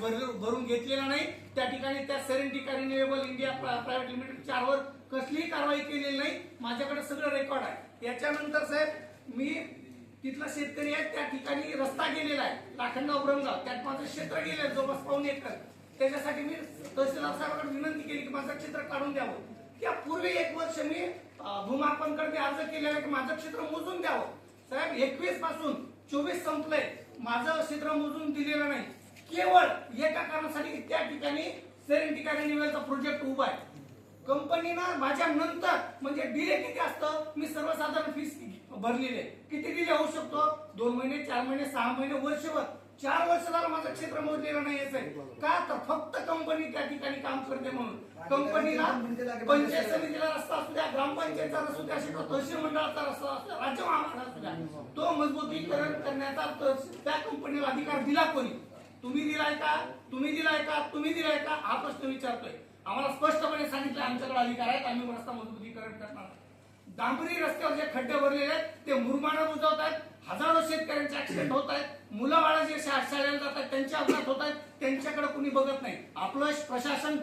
Tax भरून घेतलेला नाही. त्या ठिकाणी त्या Serentica renewable India private limited चारवर कसलीही कारवाई केलेली नाही. माझ्याकडे सगळं रेकॉर्ड आहे. याच्यानंतर साहेब मी तिथला शेतकरी आहे त्या ठिकाणी रस्ता गेलेला आहे. लाखंड ब्रह्मगाव त्यात माझं क्षेत्र गेलं जवळपास पाऊन एकर. त्याच्यासाठी मी तहसीलदार साहेबांकडे विनंती केली की माझं क्षेत्र काढून द्यावं. त्या पूर्वी एक वर्ष मी भूमापनकडे अर्ज केलेला आहे की माझं क्षेत्र मोजून द्यावं. साहेब एकवीसपासून चोवीस संपलंय. माझं क्षेत्र मोजून दिलेलं नाही. केवळ एका कारणासाठी त्या ठिकाणी सेरेंटिका रिन्युअलचा प्रोजेक्ट उभा आहे. कंपनीनं माझ्या नंतर म्हणजे डिले किती असतं? मी सर्वसाधारण फीस भरलेली आहे. किती डिले होऊ शकतो? दोन महिने चार महिने सहा महिने वर्षभर. चार वर्ष झालं माझं क्षेत्र मोजलेलं नाही साहेब. का तर फक्त कंपनी त्या ठिकाणी काम करते म्हणून. कंपनीला पंचायत समितीला रस्ता असू द्या ग्रामपंचायतचा रस्ता असू द्या किंवा तहसील मंडळाचा रस्ता असू द्या राज्य महामार्ग असू द्या. तो मजबूतीकरण करण्याचा त्या कंपनीला अधिकार दिला कोणी? तुम्ही दिलाय का? तुम्ही दिलाय का? तुम्ही दिलाय का? हा प्रश्न विचारतोय. आम्हाला स्पष्टपणे सांगितलं आमच्याकडे अधिकार आहेत आम्ही रस्ता मजबूतीकरण करणार डांबरी रस्त्यावर जे खड्डे भरलेले आहेत ते मुरमाड बुजवत आहेत हजारो शेतकऱ्यांचे ऍक्सिडेंट होत आहेत मुलं बाळा जे शाळेला जातात त्यांचे अपघात होत आहेत त्यांच्याकडे कुणी बघत नाही. आपलं प्रशासन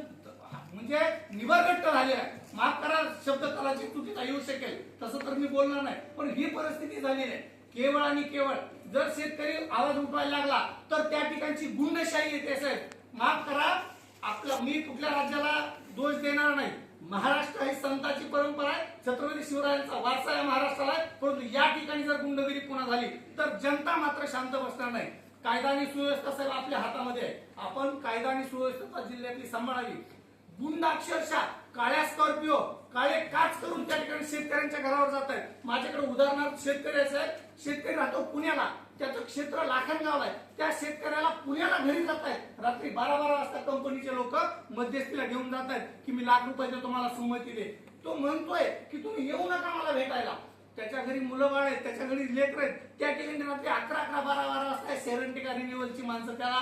म्हणजे निबरगट्ट झाले आहे. माफ करा शब्द कलाची चुकीचा येऊ शकेल. तसं तर मी बोलणार नाही पण ही परिस्थिती झालेली आहे. केवळ आणि केवळ जर शेतकरी आवाज उठवायला लागला तर त्या ठिकाणची गुंडशाही येते साहेब माफ करा आपला मी कुठल्या राज्याला दोष देणार नाही. महाराष्ट्र ही संतांची परंपरा आहे. छत्रपती शिवरायांचा वारसा आहे महाराष्ट्राला आहे. परंतु या ठिकाणी जर गुंडगिरी पुन्हा झाली तर जनता मात्र शांत बसणार नाही. कायदा आणि सुव्यवस्था साहेब आपल्या हातामध्ये आहे. आपण कायदा आणि सुव्यवस्था जिल्ह्यातली सांभाळावी. गुंड अक्षरशः काळ्या स्कॉर्पिओ काळे काच करून त्या ठिकाणी शेतकऱ्यांच्या घरावर जात आहेत. माझ्याकडे उदाहरणार्थ शेतकरी असं शेतकरी राहतो पुण्याला. त्याचं क्षेत्र लाखनगाव आहे. त्या शेतकऱ्याला पुण्याला घरी जात आहेत रात्री बारा बारा वाजता कंपनीचे लोक मध्यस्थीला घेऊन जात आहेत की मी लाख रुपये देतो मला संमती दे. तो म्हणतोय की तुम्ही येऊ नका मला भेटायला. त्याच्या घरी मुलं बाळ आहेत त्याच्या घरी लेकर आहेत. त्या ठिकाणी रात्री अकरा अकरा बारा बारा वाजता सेरंटिका रिन्युअलची माणसं त्याला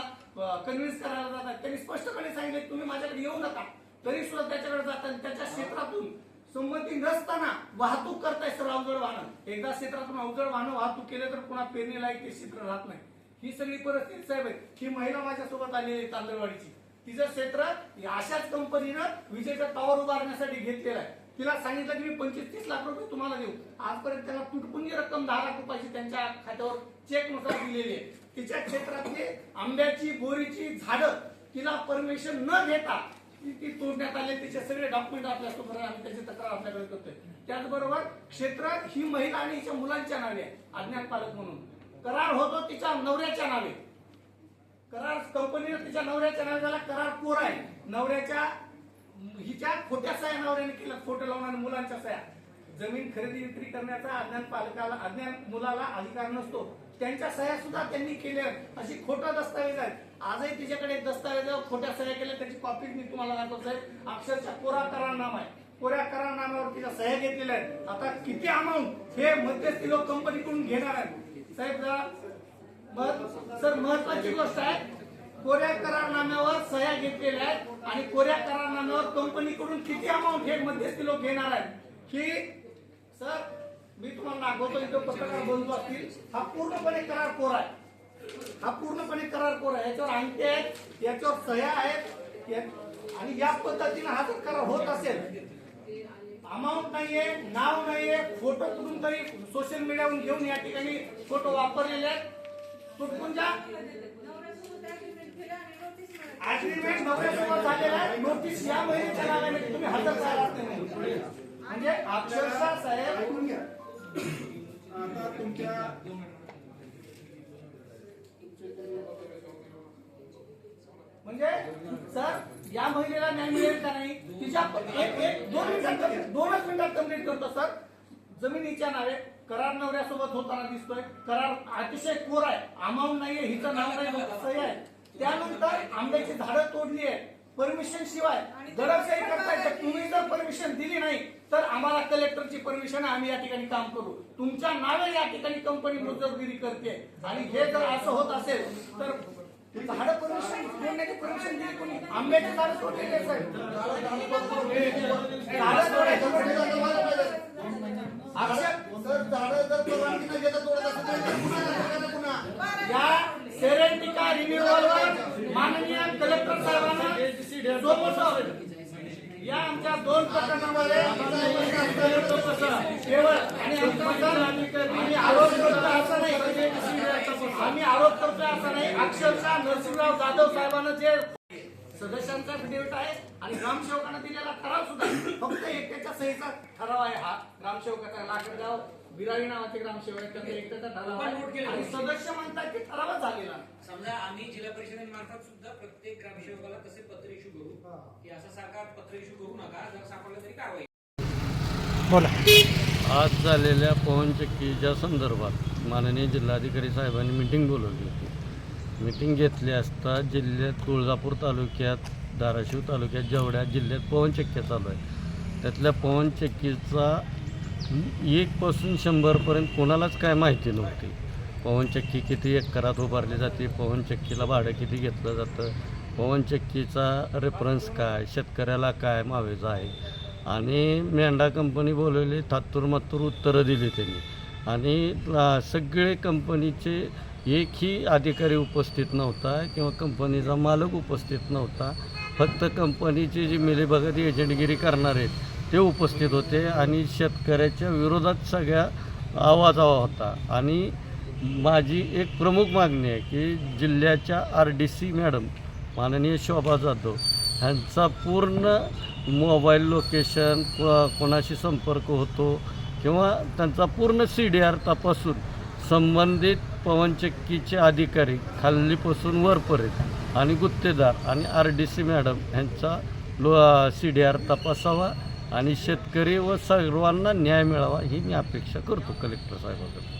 कन्व्हिन्स करायला जातात. त्यांनी स्पष्टपणे सांगितले की तुम्ही माझ्याकडे येऊ नका. तरी सुद्धा त्याच्याकडे जातात त्याच्या क्षेत्रातून संमती नसताना वाहतूक करताय सर अवजड वाहन. एकदा क्षेत्रातून अवजड वाहनं वाहतूक केले तर पुन्हा पेरणी लायक ते क्षेत्र राहत नाही. ही सगळी परिस्थिती साहेब आहे. ही महिला माझ्यासोबत आलेली आहे तांदळवाडीची. तिचं क्षेत्र अशाच कंपनीनं विजेचा टॉवर उभारण्यासाठी घेतलेला आहे. तिला सांगितलं की मी पंचवीस तीस लाख रुपये तुम्हाला देऊ. आजपर्यंत त्याला तुटपुंजी रक्कम दहा लाख रुपयाची त्यांच्या खात्यावर चेकनुसार दिलेली आहे. तिच्या क्षेत्रातली आंब्याची बोरीची झाडं तिला परमिशन न घेता ती तोडण्यात आले तिचे सगळे डॉक्युमेंट आपल्यासोबत आम्ही त्याची तक्रार आपल्याकडे करतोय. त्याचबरोबर क्षेत्र ही महिला आणि हिच्या मुलांच्या नावे अज्ञात पालक म्हणून. करार होतो तिच्या नवऱ्याच्या नावे. करार कंपनीने तिच्या नवऱ्याच्या नावे झाला करार कोर आहे. नवऱ्याच्या हिच्या खोट्या सह्या नवऱ्याने केलं खोटं लावून आणि मुलांच्या सह्या. जमीन खरेदी विक्री करण्याचा अज्ञान पालकाला अज्ञान मुलाला अधिकार नसतो. त्यांच्या सह्या सुद्धा त्यांनी केल्या अशी खोटा दस्तावेज आहेत. आजही तिच्याकडे दस्तावेज खोट्या सह्या कॉपी मी तुम्हाला दाखवतो साहेब अक्षरशः कोरा करार नाम आहे. कोऱ्या करार नामावर तिच्या सह्या घेतलेल्या आहेत आता किती अमाऊंट हे मध्यस्थी लोक कंपनीकडून घेणार आहेत? साहेब जरा सर महत्वाची गोष्ट आहे. कोऱ्या करारनाम्यावर सह्या घेतलेल्या आहेत आणि कोऱ्या करारनाम्यावर कंपनीकडून किती अमाऊंट हे मध्यस्थी लोक घेणार आहेत? की सर मी तुम्हाला दाखवतो इथं पत्रकार बंधू असतील हा पूर्णपणे करार कोरा आहे. हा पूर्णपणे करार कोरा आहे. याच्यावर अंगठे आहेत याच्यावर सह्या आहेत आणि या पद्धतीनं हा जर करार होत असेल. अमाऊंट नाहीये नाव नाहीये फोटो कुठून तरी सोशल मीडियावरून घेऊन या ठिकाणी फोटो वापरलेले आहेत. तुटपुंजा अग्रीमेंट नवऱ्यासोबत झालेला आहे. नोटीस या महिन्याच्या नावाने तुम्ही हजर झाला नाही. म्हणजे अक्षरशः साहेब आता तुमच्या म्हणजे सर या महिलेला न्याय मिळेल का नाही? तिच्या एक एक दोन मिनिटात दोनच मिनिटात कंप्लीट करतो सर. जमिनीच्या नावे करार नवऱ्यासोबत होताना दिसतोय. करार अतिशय कोर आहे. अमाऊंट नाहीये हिचं नाव नाही सही आहे. त्यानंतर आंब्याची झाडं तोडली आहे. परमिशन शिवाय दडपशाही करताय तर तुम्ही जर परमिशन दिली नाही तर आम्हाला कलेक्टरची परमिशन आम्ही या ठिकाणी काम करू. तुमच्या नावे या ठिकाणी कंपनी मुजबगिरी करते. आणि हे जर असं होत असेल तर झाडं परमिशन देण्याची परमिशन दिली कोणी? आंब्याची झाडं तोडलेली साहेब. झाडं या सेरेंटिका रिन्युअलवर माननीय जोपर्यंत या आमच्या दोन प्रकरणामध्ये केवळ आणि आम्ही आरोप करतोय असं नाही आम्ही आरोप करतोय असं नाही अक्षरशः नरसिंहराव जाधव साहेबांना जे सदस्यांचा फिडेविट आहे आणि ग्रामसेवकांना दिलेला ठराव सुद्धा. फक्त एकट्याच्या सहीचा ठराव आहे हा ग्रामसेवकाचा लाकडगाव बिरारी नावाचे ग्रामसेवक आहेत त्यांचा एकट्याचा ठराव आणि सदस्य म्हणतात की ठरावच झालेला. समजा आम्ही जिल्हा परिषदेमार्फत सुद्धा प्रत्येक ग्रामसेवकाला तसे पत्र इश्यू करू की असं सारखा पत्र इश्यू करू नका जर सापडलं तरी कारवाई. आज झालेल्या पवन चक्कीच्या संदर्भात माननीय जिल्हाधिकारी साहेबांनी मिटिंग बोलवली होती. मिटिंग घेतली असता जिल्ह्यात तुळजापूर तालुक्यात धाराशिव तालुक्यात जेवढ्या जिल्ह्यात पवन चक्क्या चालू आहे त्यातल्या पवन चक्कीचा एकपासून शंभरपर्यंत कोणालाच काय माहिती नव्हती. पवन चक्की किती एकरात उभारली जाते पवन चक्कीला भाडं किती घेतलं जातं पवन चक्कीचा रेफरन्स काय शेतकऱ्याला काय मावेजा आहे? आणि मेंढा कंपनी बोलवली थातूर मातूर उत्तरं दिली त्यांनी. आणि सगळे कंपनीचे एकही अधिकारी उपस्थित नव्हता किंवा कंपनीचा मालक उपस्थित नव्हता. फक्त कंपनीचे जे मिलीभगत एजंटगिरी करणारे आहेत ते उपस्थित होते आणि शेतकऱ्याच्या विरोधात सगळ्या आवाजावा होता. आणि माझी एक प्रमुख मागणी आहे की जिल्ह्याच्या आर डी सी मॅडम माननीय शोभा जाधव ह्यांचा पूर्ण मोबाईल लोकेशन कोणाशी संपर्क होतो किंवा त्यांचा पूर्ण सी डी आर तपासून संबंधित पवनचक्कीचे अधिकारी खाल्लीपासून वरपर्यंत आणि गुत्तेदार आणि आर डी सी मॅडम ह्यांचा लो सी डी आर तपासावा आणि शेतकरी व सर्वांना न्याय मिळावा ही मी अपेक्षा करतो कलेक्टर साहेबाकडून.